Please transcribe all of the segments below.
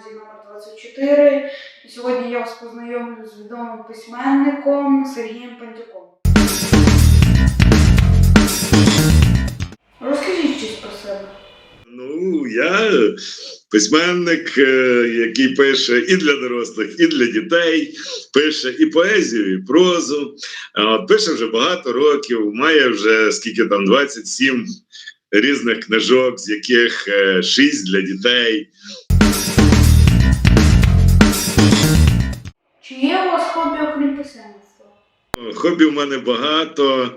гімназії номер 24. І сьогодні я вас познайомлю з відомим письменником Сергієм Пантюком. Розкажіть щось про себе. Ну, я письменник, е, який пише і для дорослих, і для дітей, пише і поезію, і прозу. Пише вже багато років, має вже скільки там 27 різних книжок, з яких 6 для дітей. Чи є у вас хобі окрім письменництва? Хобі в мене багато,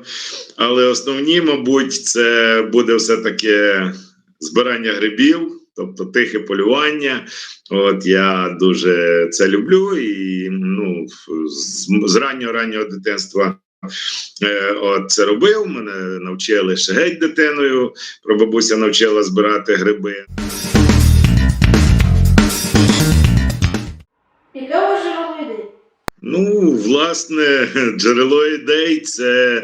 але основні, мабуть, це буде все-таки збирання грибів, тобто тихе полювання. От я дуже це люблю і ну, з, з раннього раннього дитинства. е, От це робив. Мене навчили ще геть дитиною. Прабабуся навчила збирати гриби. Ну, власне, джерело ідей це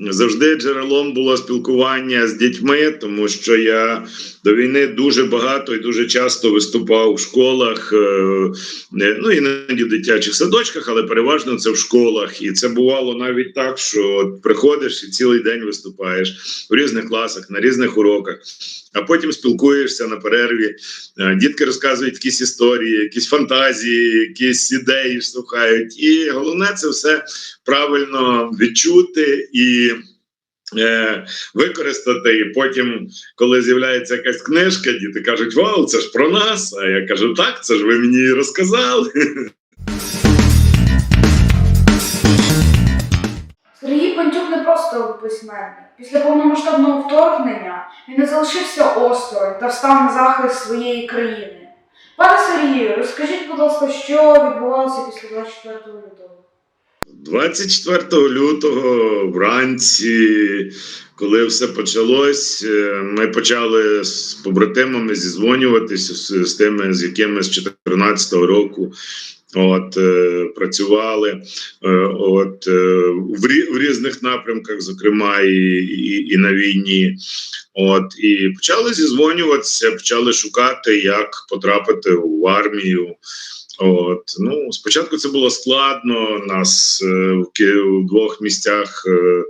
завжди джерелом було спілкування з дітьми, тому що я до війни дуже багато і дуже часто виступав в школах, е, ну іноді в дитячих садочках, але переважно це в школах. І це бувало навіть так, що приходиш і цілий день виступаєш в різних класах, на різних уроках, а потім спілкуєшся на перерві. Е, Дітки розказують якісь історії, якісь фантазії, якісь ідеї слухають. І головне це все правильно відчути і використати. І потім, коли з'являється якась книжка, діти кажуть: Вау, це ж про нас! А я кажу, так, це ж ви мені і розказали. Сергій Пантюк не просто письменник. Після повномасштабного вторгнення він не залишився осторонь та встав на захист своєї країни. Пане Сергію, розкажіть, будь ласка, що відбувалося після 24 лютого? 24 лютого вранці, коли все почалось, е, ми почали з побратимами зізвонюватися з, тими, з якими з 2014 року от, е, працювали е, от, в різних напрямках, зокрема і, і, і на війні. От, і почали зізвонюватися, почали шукати, як потрапити в армію. От ну спочатку це було складно. Нас е, в двох місцях е,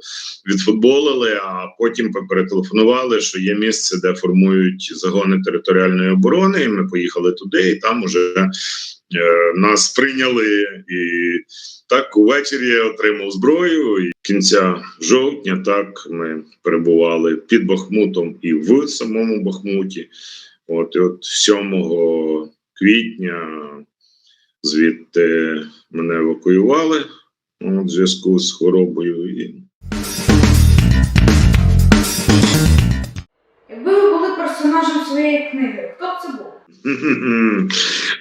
відфутболили, а потім перетелефонували, що є місце, де формують загони територіальної оборони. І ми поїхали туди, і там уже е, нас прийняли. І так увечері я отримав зброю. І кінця жовтня так ми перебували під Бахмутом і в самому Бахмуті. От, і от 7 квітня звідти мене евакуювали в зв'язку з хворобою. І Якби ви були персонажем своєї книги, хто б це був?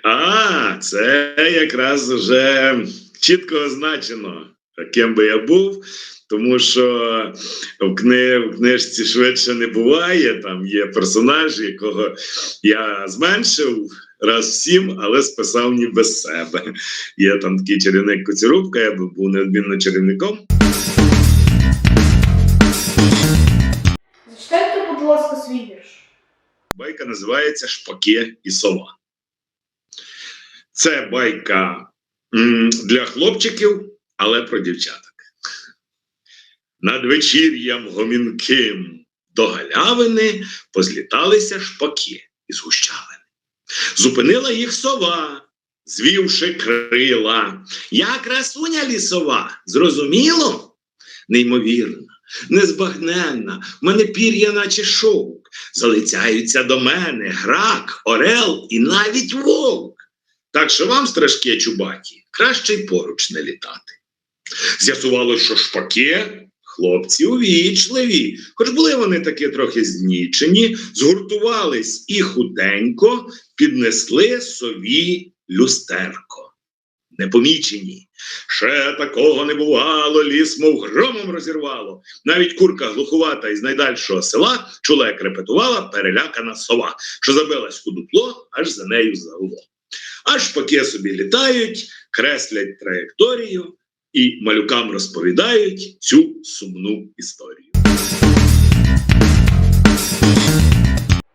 А, це якраз вже чітко означено, ким би я був. Тому що в, кни, в книжці швидше не буває. Там є персонаж, якого я зменшив раз в сім, але списав ніби з себе. Є там такий чарівник Коцюрубка, я би був неодмінно чарівником. Зачитайте, будь ласка, свій вірш. Байка називається Шпаки і сова. Це байка для хлопчиків, але про дівчаток. Над вечір'ям гомінким до галявини позліталися шпаки із гущавини. Зупинила їх сова, звівши крила. Я красуня лісова. Зрозуміло? Неймовірна, незбагненна, в мене пір'я, наче шовк. Залицяються до мене грак, орел і навіть вовк. Так що вам, страшке чубаті, краще й поруч не літати. З'ясувало, що шпаки хлопці увічливі, хоч були вони таки трохи знічені, згуртувались і худенько піднесли сові люстерко. Непомічені. Ще такого не бувало, ліс, мов громом розірвало. Навіть курка глухувата із найдальшого села чула, як репетувала перелякана сова, що забилась у дупло, аж за нею загуло. Аж поки собі літають, креслять траєкторію і малюкам розповідають цю сумну історію.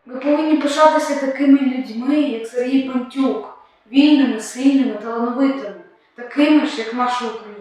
Ми повинні пишатися такими людьми, як Сергій Пантюк, вільними, сильними, талановитими, такими ж, як наша Україна.